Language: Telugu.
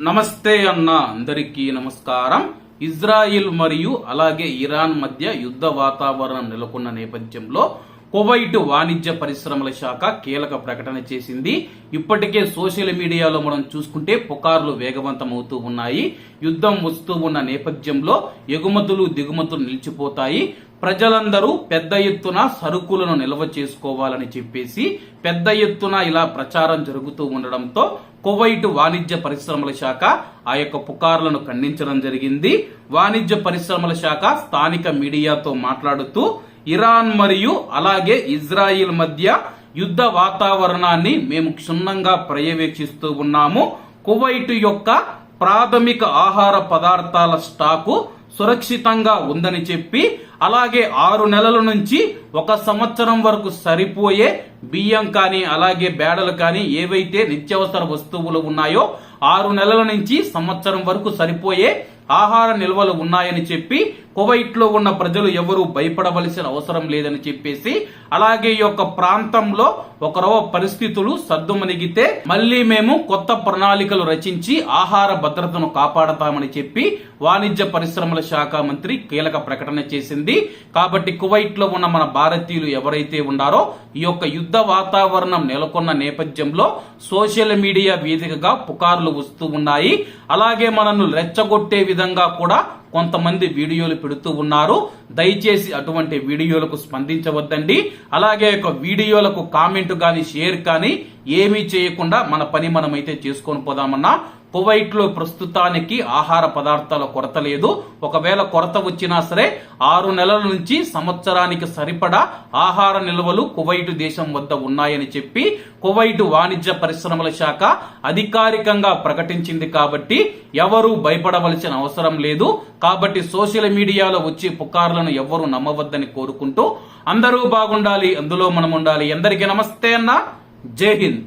నమస్తే అన్న అందరికీ నమస్కారం. ఇజ్రాయిల్ మరియు అలాగే ఇరాన్ మధ్య యుద్ధ వాతావరణం నెలకొన్న నేపథ్యంలో కువైట్ వాణిజ్య పరిశ్రమల శాఖ కీలక ప్రకటన చేసింది. ఇప్పటికే సోషల్ మీడియాలో మనం చూసుకుంటే పుకార్లు వేగవంతమవుతూ ఉన్నాయి. యుద్ధం వస్తూ ఉన్న నేపథ్యంలో ఎగుమతులు దిగుమతులు నిలిచిపోతాయి. ప్రజలందరూ పెద్ద ఎత్తున సరుకులను నిల్వ చేసుకోవాలని చెప్పేసి పెద్ద ఎత్తున ఇలా ప్రచారం జరుగుతూ ఉండడంతో కువైట్ వాణిజ్య పరిశ్రమల శాఖ ఆ యొక్క పుకార్లను ఖండించడం జరిగింది. వాణిజ్య పరిశ్రమల శాఖ స్థానిక మీడియాతో మాట్లాడుతూ ఇరాన్ మరియు అలాగే ఇజ్రాయిల్ మధ్య యుద్ధ వాతావరణాన్ని మేము క్షుణ్ణంగా పర్యవేక్షిస్తూ ఉన్నాము. కువైట్ యొక్క ప్రాథమిక ఆహార పదార్థాల స్టాకు సురక్షితంగా ఉందని చెప్పి అలాగే ఆరు నెలల నుంచి ఒక సంవత్సరం వరకు సరిపోయే బియ్యం కానీ అలాగే బేడలు కానీ ఏవైతే నిత్యావసర వస్తువులు ఉన్నాయో ఆరు నెలల నుంచి సంవత్సరం వరకు సరిపోయే ఆహార నిల్వలు ఉన్నాయని చెప్పి కువైట్లో ఉన్న ప్రజలు ఎవరు భయపడవలసిన అవసరం లేదని చెప్పేసి అలాగే ఈ యొక్క ప్రాంతంలో ఒకరవ పరిస్థితులు సద్దుమణిగితే మళ్ళీ మేము కొత్త ప్రణాళికలు రచించి ఆహార భద్రతను కాపాడతామని చెప్పి వాణిజ్య పరిశ్రమల శాఖ మంత్రి కీలక ప్రకటన చేసింది. కాబట్టి కువైట్లో ఉన్న మన భారతీయులు ఎవరైతే ఉన్నారో ఈ యొక్క యుద్ధ వాతావరణం నెలకొన్న నేపథ్యంలో సోషల్ మీడియా వేదికగా పుకార్లు వస్తూ ఉన్నాయి. అలాగే మనల్ని రెచ్చగొట్టే విధంగా కూడా కొంతమంది వీడియోలు పెడుతూ ఉన్నారు. దయచేసి అటువంటి వీడియోలకు స్పందించవద్దండి. అలాగే ఒక వీడియోలకు కామెంట్ కానీ షేర్ కానీ ఏమీ చేయకుండా మన పని మనమైతే చేసుకొని పోదామన్నా. కువైట్లో ప్రస్తుతానికి ఆహార పదార్థాల కొరత లేదు. ఒకవేళ కొరత వచ్చినా సరే ఆరు నెలల నుంచి సంవత్సరానికి సరిపడా ఆహార నిల్వలు కువైట్ దేశం వద్ద ఉన్నాయని చెప్పి కువైట్ వాణిజ్య పరిశ్రమల శాఖ అధికారికంగా ప్రకటించింది కాబట్టి ఎవరూ భయపడవలసిన అవసరం లేదు. కాబట్టి సోషల్ మీడియాలో వచ్చే పుకార్లను ఎవ్వరూ నమ్మవద్దని కోరుకుంటూ అందరూ బాగుండాలి అందులో మనం ఉండాలి అందరికీ నమస్తే అన్న. జై హింద్.